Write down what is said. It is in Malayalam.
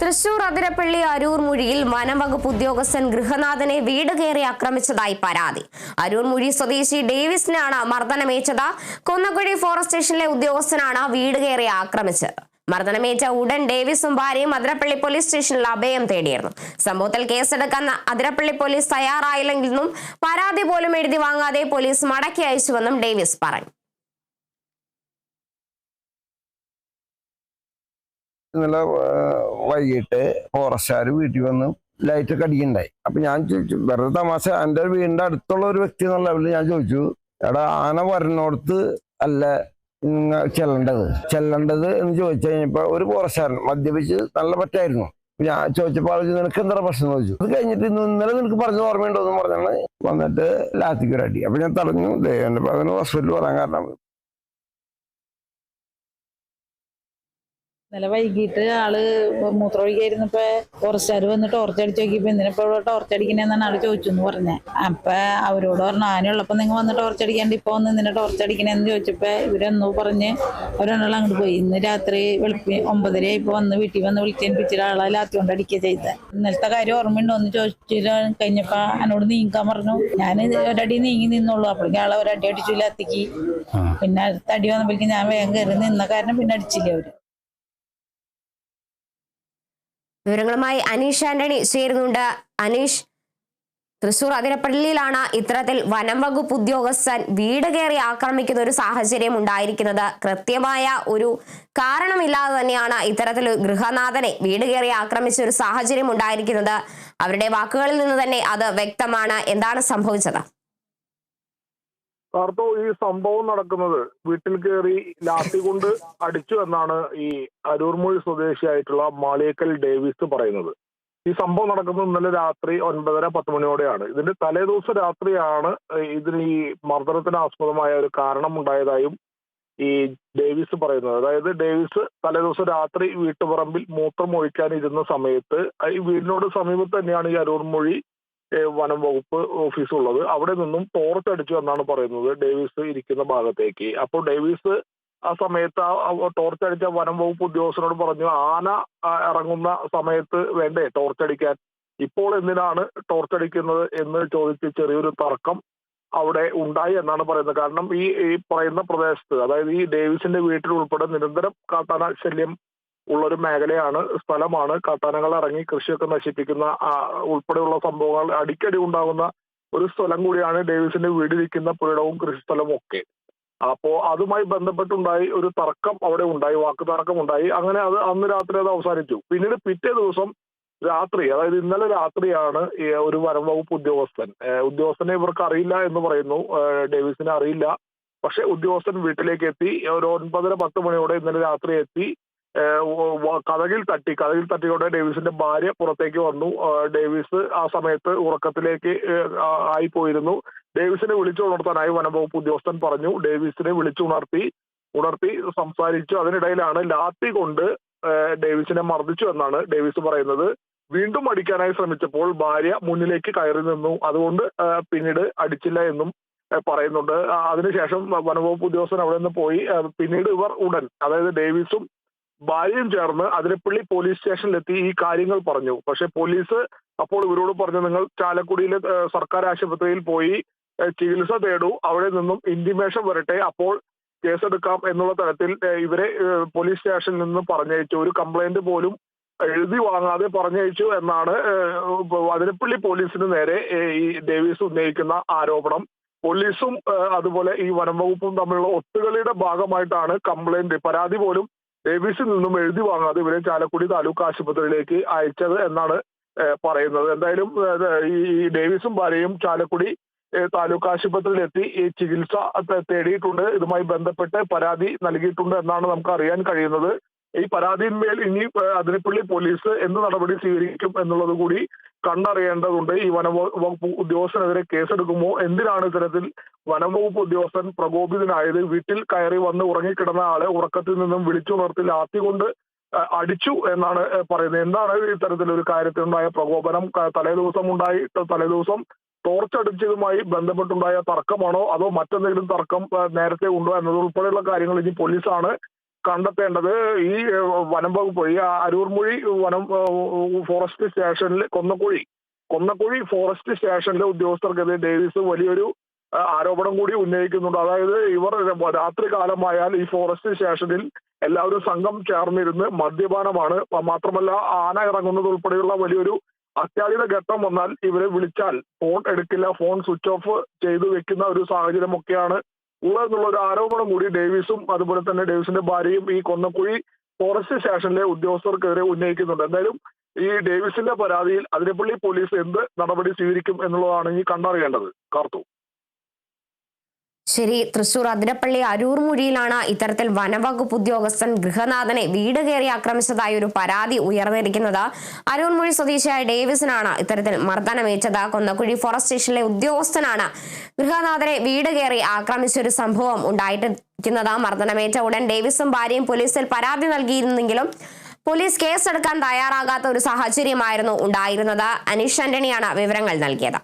തൃശൂർ അതിരപ്പള്ളി അരൂർ മുഴിയിൽ വനംവകുപ്പ് ഉദ്യോഗസ്ഥൻ ഗൃഹനാഥനെ വീട് കയറി ആക്രമിച്ചതായി പരാതി. അരൂർ മുഴി സ്വദേശി ഡേവിസിനാണ് മർദ്ദനമേറ്റത്. കൊന്നക്കുഴി ഫോറസ്റ്റ് സ്റ്റേഷനിലെ ഉദ്യോഗസ്ഥനാണ് വീട് കയറി ആക്രമിച്ചത്. മർദ്ദനമേറ്റ ഉടൻ ഡേവിസും ഭാര്യയും അതിരപ്പള്ളി പോലീസ് സ്റ്റേഷനിൽ അഭയം തേടിയിരുന്നു. സംഭവത്തിൽ കേസെടുക്കാൻ അതിരപ്പള്ളി പോലീസ് തയ്യാറായില്ലെന്നും പരാതി പോലും എഴുതി വാങ്ങാതെ പോലീസ് മടക്കി അയച്ചുവെന്നും ഡേവിസ് പറഞ്ഞു. ഇന്നലെ വൈകിട്ട് ഫോറസ്റ്റുകാർ വീട്ടിൽ വന്ന് ലൈറ്റ് ഒക്കെ അടിക്കണ്ടായി അപ്പൊ ഞാൻ ചോദിച്ചു വെറുതെ തമാശ എന്റെ വീടിന്റെ അടുത്തുള്ള ഒരു വ്യക്തി എന്നുള്ള ലെവലിൽ ഞാൻ ചോദിച്ചു എടാ ആന വരണോടത്ത് അല്ല ചെല്ലേണ്ടത്? ചെല്ലേണ്ടത് എന്ന് ചോദിച്ചു കഴിഞ്ഞപ്പോ ഒരു ഫോറസ്റ്റുകാരൻ മദ്യപിച്ച് നല്ല പറ്റായിരുന്നു. ഞാൻ ചോദിച്ചപ്പോൾ ആൾ നിനക്ക് എന്താ പ്രശ്നം? ചോദിച്ചു. അത് കഴിഞ്ഞിട്ട് ഇന്ന് ഇന്നലെ നിനക്ക് പറഞ്ഞു ഓർമ്മയുണ്ടോ എന്ന് പറഞ്ഞാണ് വന്നിട്ട് ലാത്തിക്കൊരടി അപ്പൊ ഞാൻ തടഞ്ഞു. ദേ എന്റെ പകന് ഹോസ്പിറ്റലിൽ പറയാൻ കാരണം ഇന്നലെ വൈകിട്ട് ആൾ മൂത്രമൊഴിക്കായിരുന്നപ്പോ ടോർച്ചാർ വന്ന് ടോർച്ച് അടിച്ച് നോക്കിയപ്പോ എന്തിനാ ഇവിടെ ടോർച്ച് അടിക്കണേന്നാണ് ആൾ ചോദിച്ചു എന്ന് പറഞ്ഞേ. അപ്പൊ അവരോട് പറഞ്ഞു ആനയുള്ളപ്പോ നിങ്ങൾ വന്ന് ടോർച്ച് അടിക്കാണ്ട് ഇപ്പൊ വന്ന് നിന്നെ ടോർച്ച് അടിക്കണേന്ന് ചോദിച്ചപ്പോ ഇവരെന്നോ പറഞ്ഞ് അവരെണ്ണുള്ള അങ്ങോട്ട് പോയി. ഇന്ന് രാത്രി വെളുപ്പി ഒമ്പതര ഇപ്പൊ വന്ന് വീട്ടിൽ വന്ന് വിളിച്ചേൽപ്പിച്ചിട്ട് ആളെ ലാത്തി കൊണ്ട് അടിക്കുക ചെയ്ത. ഇന്നലത്തെ കാര്യം ഓർമ്മയുണ്ടോ എന്ന് ചോദിച്ചിട്ട് കഴിഞ്ഞപ്പോ എന്നോട് നീങ്ങാൻ പറഞ്ഞു. ഞാൻ ഒരടി നീങ്ങി നിന്നുള്ളൂ അപ്പോഴേക്കും ആളെ ഒരടി അടിച്ചു ലാത്തിക്ക്. പിന്നെ അടി വന്നപ്പോഴേക്കും ഞാൻ വേഗം കയറി നിന്ന കാരണം പിന്നെ അടിച്ചില്ല അവർ. വിവരങ്ങളുമായി അനീഷ് ആന്റണി ചേരുന്നുണ്ട്. അനീഷ് തൃശൂർ അതിരപ്പള്ളിയിലാണ് ഇത്തരത്തിൽ വനം വകുപ്പ് ഉദ്യോഗസ്ഥൻ വീട് കയറി ആക്രമിക്കുന്ന ഒരു സാഹചര്യം ഉണ്ടായിരിക്കുന്നത്. കൃത്യമായ ഒരു കാരണമില്ലാതെ തന്നെയാണ് ഇത്തരത്തിൽ ഗൃഹനാഥനെ വീട് കയറി ആക്രമിച്ച ഒരു സാഹചര്യം ഉണ്ടായിരിക്കുന്നത്. അവരുടെ വാക്കുകളിൽ നിന്ന് തന്നെ അത് വ്യക്തമാണ്. എന്താണ് സംഭവിച്ചത്? കാർത്തോ ഈ സംഭവം നടക്കുന്നത്. വീട്ടിൽ കയറി ലാത്തി കൊണ്ട് അടിച്ചു എന്നാണ് ഈ അരൂർമൊഴി സ്വദേശിയായിട്ടുള്ള മാളിയക്കൽ ഡേവിസ് പറയുന്നത്. ഈ സംഭവം നടക്കുന്നത് ഇന്നലെ രാത്രി ഒൻപതര പത്ത് മണിയോടെയാണ്. ഇതിന്റെ തലേദിവസം രാത്രിയാണ് ഇതിന് ഈ മർദ്ദനത്തിന് ആസ്പദമായ ഒരു കാരണം ഉണ്ടായതായും ഈ ഡേവിസ് പറയുന്നത്. അതായത് ഡേവിസ് തലേദിവസം രാത്രി വീട്ടുപറമ്പിൽ മൂത്രം ഒഴിക്കാൻ ഇരുന്ന സമയത്ത് ഈ വീടിനോട് സമീപത്ത് തന്നെയാണ് ഈ അരൂർമൊഴി വനം വകുപ്പ് ഓഫീസ് ഉള്ളത്. അവിടെ നിന്നും ടോർച്ച് അടിച്ചു എന്നാണ് പറയുന്നത് ഡേവിസ് ഇരിക്കുന്ന ഭാഗത്തേക്ക്. അപ്പോൾ ഡേവിസ് ആ സമയത്ത് ആ ടോർച്ച് അടിച്ച വനം വകുപ്പ് ഉദ്യോഗസ്ഥനോട് പറഞ്ഞു ആന ഇറങ്ങുന്ന സമയത്ത് വേണ്ടേ ടോർച്ച് അടിക്കാൻ? ഇപ്പോൾ എന്തിനാണ് ടോർച്ച് അടിക്കുന്നത്? എന്ന് ചോദിച്ച് ചെറിയൊരു തർക്കം അവിടെ ഉണ്ടായി എന്നാണ് പറയുന്നത്. കാരണം ഈ ഈ പറയുന്ന പ്രദേശത്ത് അതായത് ഈ ഡേവിസിന്റെ വീട്ടിൽ ഉൾപ്പെടെ നിരന്തരം കാട്ടാന ശല്യം ഉള്ള ഒരു മേഖലയാണ് സ്ഥലമാണ്. കാട്ടാനകൾ ഇറങ്ങി കൃഷിയൊക്കെ നശിപ്പിക്കുന്ന ഉൾപ്പെടെയുള്ള സംഭവങ്ങൾ അടിക്കടി ഉണ്ടാകുന്ന ഒരു സ്ഥലം കൂടിയാണ് ഡേവിസിന്റെ വീടിരിക്കുന്ന പുരടവും കൃഷിസ്ഥലവും ഒക്കെ. അപ്പോ അതുമായി ബന്ധപ്പെട്ടുണ്ടായി ഒരു തർക്കം അവിടെ ഉണ്ടായി വാക്ക് തർക്കം ഉണ്ടായി. അങ്ങനെ അത് അന്ന് രാത്രി അത് അവസാനിച്ചു. പിന്നീട് പിറ്റേ ദിവസം രാത്രി അതായത് ഇന്നലെ രാത്രിയാണ് ഒരു വനം വകുപ്പ് ഉദ്യോഗസ്ഥൻ. ഉദ്യോഗസ്ഥനെ ഇവർക്ക് അറിയില്ല എന്ന് പറയുന്നു. ഡേവിസിനെ അറിയില്ല. പക്ഷെ ഉദ്യോഗസ്ഥൻ വീട്ടിലേക്ക് എത്തി. ഒരു ഒൻപതര പത്ത് മണിയോടെ ഇന്നലെ രാത്രി എത്തി. കഥകിൽ തട്ടി. കഥകിൽ തട്ടിയോടെ ഡേവിസിന്റെ ഭാര്യ പുറത്തേക്ക് വന്നു. ഡേവിസ് ആ സമയത്ത് ഉറക്കത്തിലേക്ക് ആയി പോയിരുന്നു ഡേവിസിനെ വിളിച്ചു ഉണർത്താനായി വനംവകുപ്പ് ഉദ്യോഗസ്ഥൻ പറഞ്ഞു. ഡേവിസിനെ വിളിച്ചു ഉണർത്തി ഉണർത്തി സംസാരിച്ചു. അതിനിടയിലാണ് ലാത്തി കൊണ്ട് ഡേവിസിനെ മർദ്ദിച്ചു എന്നാണ് ഡേവിസ് പറയുന്നത്. വീണ്ടും അടിക്കാനായി ശ്രമിച്ചപ്പോൾ ഭാര്യ മുന്നിലേക്ക് കയറി നിന്നു. അതുകൊണ്ട് പിന്നീട് അടിച്ചില്ല എന്നും പറയുന്നുണ്ട്. അതിനുശേഷം വനംവകുപ്പ് ഉദ്യോഗസ്ഥൻ അവിടെ നിന്ന് പോയി. പിന്നീട് ഇവർ ഉടൻ അതായത് ഡേവിസും ഭാര്യയും ചേർന്ന് അതിരപ്പള്ളി പോലീസ് സ്റ്റേഷനിലെത്തി ഈ കാര്യങ്ങൾ പറഞ്ഞു. പക്ഷെ പോലീസ് അപ്പോൾ ഇവരോട് പറഞ്ഞു നിങ്ങൾ ചാലക്കുടിയിലെ സർക്കാർ ആശുപത്രിയിൽ പോയി ചികിത്സ തേടൂ. അവിടെ നിന്നും ഇന്റിമേഷൻ വരട്ടെ. അപ്പോൾ കേസെടുക്കാം എന്നുള്ള തരത്തിൽ ഇവരെ പോലീസ് സ്റ്റേഷനിൽ നിന്ന് പറഞ്ഞയച്ചു. ഒരു കംപ്ലൈന്റ് പോലും എഴുതി വാങ്ങാതെ പറഞ്ഞയച്ചു എന്നാണ് അതിരപ്പള്ളി പോലീസിന് നേരെ ഈ ഡേവിസ് ഉന്നയിക്കുന്ന ആരോപണം. പോലീസും അതുപോലെ ഈ വനം വകുപ്പും തമ്മിലുള്ള ഒത്തുകളിയുടെ ഭാഗമായിട്ടാണ് കംപ്ലൈന്റ് പരാതി പോലും ഡേവിസിൽ നിന്നും എഴുതി വാങ്ങാതെ ഇവരെ ചാലക്കുടി താലൂക്ക് ആശുപത്രിയിലേക്ക് അയച്ചത് എന്നാണ് പറയുന്നത്. എന്തായാലും ഈ ഡേവിസും ഭാര്യയും ചാലക്കുടി താലൂക്ക് ആശുപത്രിയിലെത്തി ഈ ചികിത്സ തേടിയിട്ടുണ്ട്. ഇതുമായി ബന്ധപ്പെട്ട് പരാതി നൽകിയിട്ടുണ്ട് എന്നാണ് നമുക്ക് അറിയാൻ കഴിയുന്നത്. ഈ പരാതിന്മേൽ ഇനി അതിരപ്പള്ളി പോലീസ് എന്ത് നടപടി സ്വീകരിക്കും എന്നുള്ളത് കൂടി കണ്ടറിയേണ്ടതുണ്ട്. ഈ വനംവകുപ്പ് ഉദ്യോഗസ്ഥനെതിരെ കേസെടുക്കുമോ? എന്തിനാണ് ഇത്തരത്തിൽ വനംവകുപ്പ് ഉദ്യോഗസ്ഥൻ പ്രകോപിതനായത്? വീട്ടിൽ കയറി വന്ന് ഉറങ്ങിക്കിടന്ന ആളെ ഉറക്കത്തിൽ നിന്നും വിളിച്ചുണർത്തി ലാത്തികൊണ്ട് അടിച്ചു എന്നാണ് പറയുന്നത്. എന്താണ് ഇത്തരത്തിലൊരു കാര്യത്തിലുണ്ടായ പ്രകോപനം? തലേ ദിവസം ഉണ്ടായി തലേ ദിവസം ടോർച്ചടിച്ചതുമായി ബന്ധപ്പെട്ടുണ്ടായ തർക്കമാണോ? അതോ മറ്റെന്തെങ്കിലും തർക്കം നേരത്തെ ഉണ്ടോ എന്നതുൾപ്പെടെയുള്ള കാര്യങ്ങൾ ഇനി പോലീസാണ് കണ്ടെത്തേണ്ടത് ഈ വനം വകുപ്പ് ഈ അരൂർമൊഴി വനം ഫോറസ്റ്റ് സ്റ്റേഷനിൽ കൊന്നക്കുഴി. കൊന്നക്കുഴി ഫോറസ്റ്റ് സ്റ്റേഷനിലെ ഉദ്യോഗസ്ഥർക്കെതിരെ ഡേവിസ് വലിയൊരു ആരോപണം കൂടി ഉന്നയിക്കുന്നുണ്ട്. അതായത് ഇവർ രാത്രി കാലമായാൽ ഈ ഫോറസ്റ്റ് സ്റ്റേഷനിൽ എല്ലാവരും സംഘം ചേർന്നിരുന്ന് മദ്യപാനമാണ്. മാത്രമല്ല ആന ഇറങ്ങുന്നത് ഉൾപ്പെടെയുള്ള വലിയൊരു അത്യാഹിത ഘട്ടം വന്നാൽ ഇവരെ വിളിച്ചാൽ ഫോൺ എടുക്കില്ല. ഫോൺ സ്വിച്ച് ഓഫ് ചെയ്തു വെക്കുന്ന ഒരു സാഹചര്യമൊക്കെയാണ് ഉള്ളതെന്നുള്ള ഒരു ആരോപണം കൂടി ഡേവിസും അതുപോലെ തന്നെ ഡേവിസിന്റെ ഭാര്യയും ഈ കൊന്നക്കുഴി ഫോറസ്റ്റ് സ്റ്റേഷനിലെ ഉദ്യോഗസ്ഥർക്കെതിരെ ഉന്നയിക്കുന്നുണ്ട്. എന്തായാലും ഈ ഡേവിസിന്റെ പരാതിയിൽ അതിരപ്പള്ളി പോലീസ് എന്ത് നടപടി സ്വീകരിക്കും എന്നുള്ളതാണ് ഈ കണ്ടറിയേണ്ടത്. കാർത്തു. ശരി തൃശൂർ അതിരപ്പള്ളി അരൂർമുഴിയിലാണ് ഇത്തരത്തിൽ വനവകുപ്പ് ഉദ്യോഗസ്ഥൻ ഗൃഹനാഥനെ വീട് കയറി ആക്രമിച്ചതായി ഒരു പരാതി ഉയർന്നിരിക്കുന്നത്. അരൂർമുഴി സ്വദേശിയായ ഡേവിസിനാണ് ഇത്തരത്തിൽ മർദ്ദനമേറ്റത്. കൊന്നക്കുഴി ഫോറസ്റ്റ് സ്റ്റേഷനിലെ ഉദ്യോഗസ്ഥനാണ് ഗൃഹനാഥനെ വീട് കയറി ആക്രമിച്ച ഒരു സംഭവം ഉണ്ടായിട്ടിരിക്കുന്നത്. മർദ്ദനമേറ്റ ഉടൻ ഡേവിസും ഭാര്യയും പോലീസിൽ പരാതി നൽകിയിരുന്നെങ്കിലും പോലീസ് കേസെടുക്കാൻ തയ്യാറാകാത്ത ഒരു സാഹചര്യമായിരുന്നു ഉണ്ടായിരുന്നത്. അനീഷ് ആന്റണിയാണ് വിവരങ്ങൾ നൽകിയത്.